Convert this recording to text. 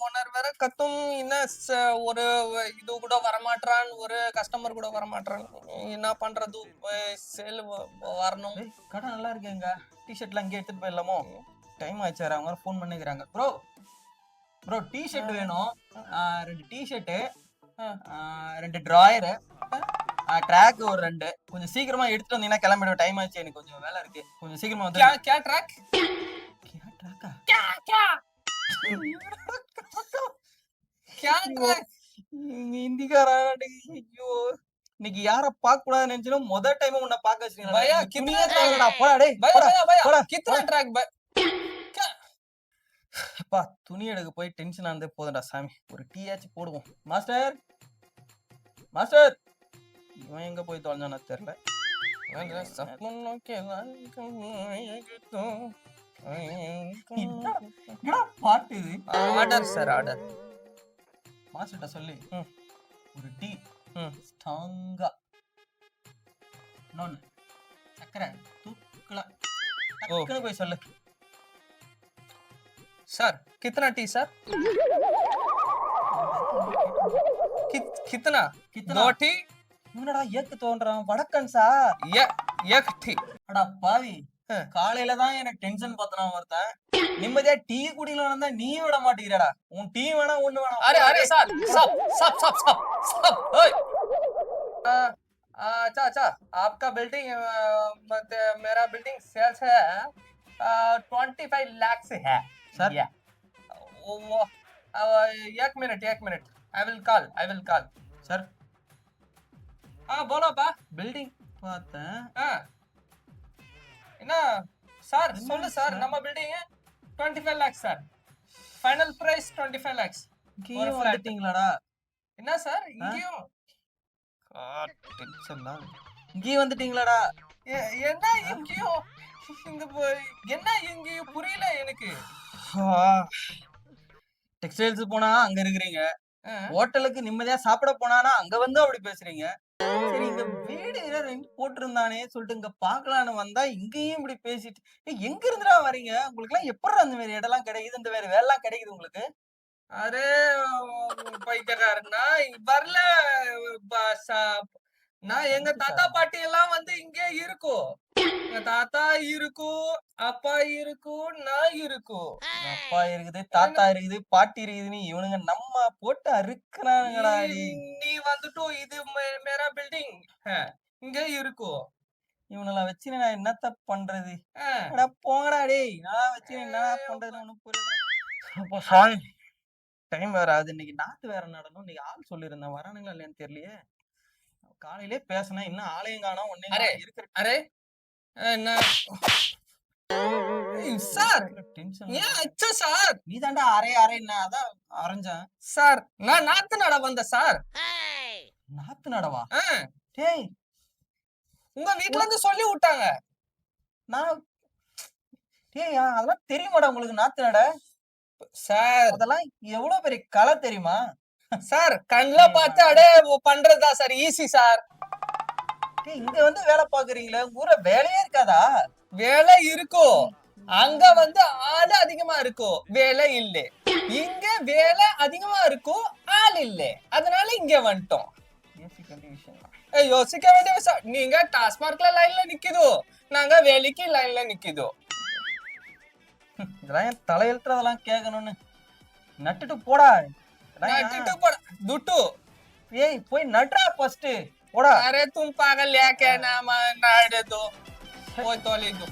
Owner வேற கத்தும் என்ன ச- ஒரு இது கூட வரமாட்டான் ஒரு கஸ்டமர் கூட வரமாட்டான் என்ன பண்றது? சேல் வரணும். கடை நல்லா இருக்கேங்க. டிஷர்ட்லாம் அங்கேயே எடுத்துட்டு போயிடலாமோ? டைம் வேற அவங்க ஃபோன் பண்ணிக்கிறாங்க. ப்ரோ ப்ரோ டிஷர்ட் வேணும். ரெண்டு டிஷர்ட்டு ரெண்டு ட்ராயரு ட்ராக் ஒரு ரெண்டு. கொஞ்சம் சீக்கிரமா எடுத்துட்டு வந்தீங்கன்னா கிளம்பிடும். டைம் ஆச்சு எனக்கு கொஞ்சம் வேலை இருக்கு. கொஞ்சம் சீக்கிரமா வந்து கே ட்ராக் கே ட்ராக்கா கே ட்ராக் இந்திக்காரா ஐயோ. இன்னைக்கு யார பாக்க கூடாது நினைச்சாலும் முதல் டைம் உன்ன பாக்க வச்சிருக்கீங்க பயா கிமியா தேவடா போடா டேய் பயா பயா கித்னா ட்ராக் அப்பா துணி எடுக்க போய் டென்ஷன் ஆனதே போதண்டா சாமி. ஒரு டீயாச்சும் போடுவோம். மாஸ்டர் மாஸ்டர் இவன் எங்க போய் தொலைஞ்சானா தெரியல. பாட்டு இது? ஆர்டர் சார் ஆர்டர் மாஸ்டர்கிட்ட சொல்லி. ஒரு டீ ஸ்ட்ராங்கா இன்னொன்று போய் சொல்லு. सर कितना टी सर कि, कितना கித்தனா दो टी என்னடா ஏக்கு தோன்றான் வடக்கன்ஸா ये एक टी அடா பாவி ஆ. காலையில தான் எனக்கு டென்ஷன் பத்தனா ஒருத்தன் நிம்மதியா டீ குடிக்கலாம் இருந்தா நீ விட மாட்டேங்கிறடா உன் டீ வேணா ஒண்ணு வேணாம் अरे अरे सर सब सब सब सब सब ओए आ, आ, अच्छा अच्छा आपका बिल्डिंग मेरा बिल्डिंग सेल्स है ट्वेंटी फाइव लाख से है Sir? Yeah. वो वो, आ, एक मिनट एक minute I will call I will call sir हाँ बोलो बा பில்டிங் பார்த்தேன் ஆ என்ன சார் என்ன சொல்லு சார் sir? நம்ம building twenty five lakhs sir final price twenty five lakhs இங்கேயும் flat. வந்துட்டீங்களாடா என்ன சார் இங்கேயும் டென்ஷன் தான் இங்கேயும் வந்துட்டீங்களாடா எ- என்ன இங்கேயும் என்ன இங்கேயும் புரியல எனக்கு? டெக்ஸ்டைல்ஸ் போனா அங்க இருக்கிறீங்க. ஹோட்டலுக்கு நிம்மதியா சாப்பிட போனானா அங்க வந்து அப்படி பேசுறீங்க? சரி இங்க வீடு ரெண்ட் போட்டிருந்தானே சொல்லிட்டு இங்க பாக்கலான்னு வந்தா இங்கேயும் இப்படி பேசிட்டு எங்க இருந்துடா வரீங்க உங்களுக்கு எல்லாம் எப்படி அந்த மாதிரி இடம்லாம் கிடைக்குது? இந்த மாதிரி வேலை எல்லாம் கிடைக்குது உங்களுக்கு? அரே பைத்தியக்காரன் நான் வரல நான் எங்க தாத்தா பாட்டி எல்லாம் வந்து இங்கே இருக்கும். எங்க தாத்தா இருக்கும் அப்பா இருக்கும் நான் இருக்கும். அப்பா இருக்குது தாத்தா இருக்குது பாட்டி இருக்குதுன்னு இவனுங்க நம்ம போட்டு அறுக்குறானுங்கடா டேய். நீ வந்துட்டு இது மேரா பில்டிங். இங்க இருக்கும். இவனெல்லாம் வச்சு நான் என்னத்த பண்றது? போங்கடா டேய். நான் வச்சு என்ன பண்றதுன்னு ஒண்ணும் புரியல சாமி டைம் வேற ஆகுது. இன்னைக்கு நாத்து வேற நடணும். இன்னைக்கு ஆள் சொல்லியிருந்தேன். வரானுங்களா இல்லையான்னு தெரியலையே. காலையிலே பேசினேன். இன்னும் ஆளையும் காணோம். ஒன்னே அரே, இருக்கிற அரே ஏய், சார்! டென்ஷன் ஏன் அச்சா சார்? நீ தாண்டா அரை அரைன்னா அதான் அரைஞ்சேன். சார் நான் நாத்து நட வந்தேன் சார். நாத்து நடவா? டேய்! உங்க வீட்ல இருந்து சொல்லி விட்டாங்க. நான் டேய் ஆ, அதெல்லாம் தெரியுமாடா உங்களுக்கு நாத்து நட? சார். அதெல்லாம் எவ்வளவு பெரிய கலை தெரியுமா? சார் கண்ணுல பார்த்து அடே பண்றதா சார் ஈஸி சார். இங்க வந்து வேலை பாக்குறீங்களே ஊர்ல வேலையே இருக்காதா? வேலை இருக்கும் அங்க வந்து ஆளு அதிகமா இருக்கும் வேலை இல்ல. இங்க வேலை அதிகமா இருக்கும் ஆள் இல்ல. அதனால இங்க வந்துட்டோம். யோசிக்க வேண்டிய விஷயம் தான். ஏய், யோசிக்க வேண்டிய விஷயம் நீங்க டாஸ்மார்க்ல லைன்ல நிக்குதோ நாங்க வேலைக்கு லைன்ல நிக்குதோ. இதெல்லாம் என் தலையெழுத்துறதெல்லாம் கேட்கணும்னு. நட்டுட்டு போடா. ದುಟ್ಟು ಏಯ್ ಪೋಯ್ ನಟ್ರ ಫಸ್ಟ್ ಅರೆ ತುಂ ಪಾಗಲ್ ಯಾಕೆ ನಾಮ ನಾಡದು? ಹೋಯ್ತು ಅಲ್ಲಿದ್ದು